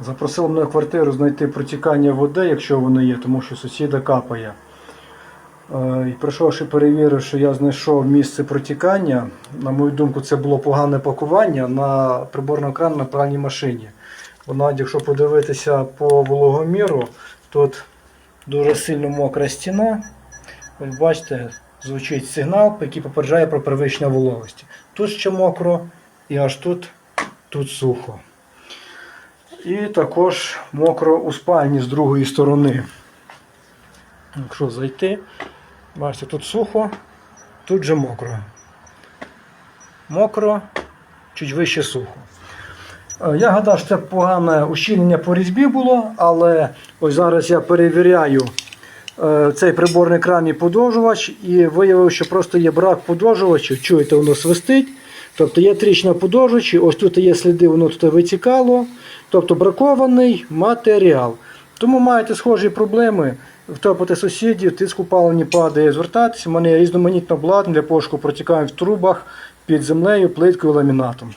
Запросили мене квартиру знайти протікання води, якщо воно є, тому що сусіда капає. Е, І прийшовши перевірив, що я знайшов місце протікання. На мою думку, це було погане пакування на приборному крані на пральній машині. Навіть якщо подивитися по вологоміру, тут дуже сильно мокра стіна. Ось бачите, звучить сигнал, який попереджає про перевищення вологості. Тут ще мокро і аж тут, тут сухо. І також мокро у спальні з другої сторони. Якщо зайти, бачите, тут сухо, тут же мокро. Мокро, чуть вище сухо. Е, Я гадав, що це погане ущільнення по різьбі було, але ось зараз я перевіряю е, цей приборний кран і подовжувач і виявив, що просто є брак подовжувачів. Чуєте, воно свистить. Тобто є трічна подовжувачі, ось тут є сліди, воно тут витікало. Тобто бракований матеріал. Тому маєте схожі проблеми. Втопити сусідів, тиск у падає, звертатися. У мене є різноманітне обладнання для пошуку протікань в трубах під землею, плиткою, ламінатом.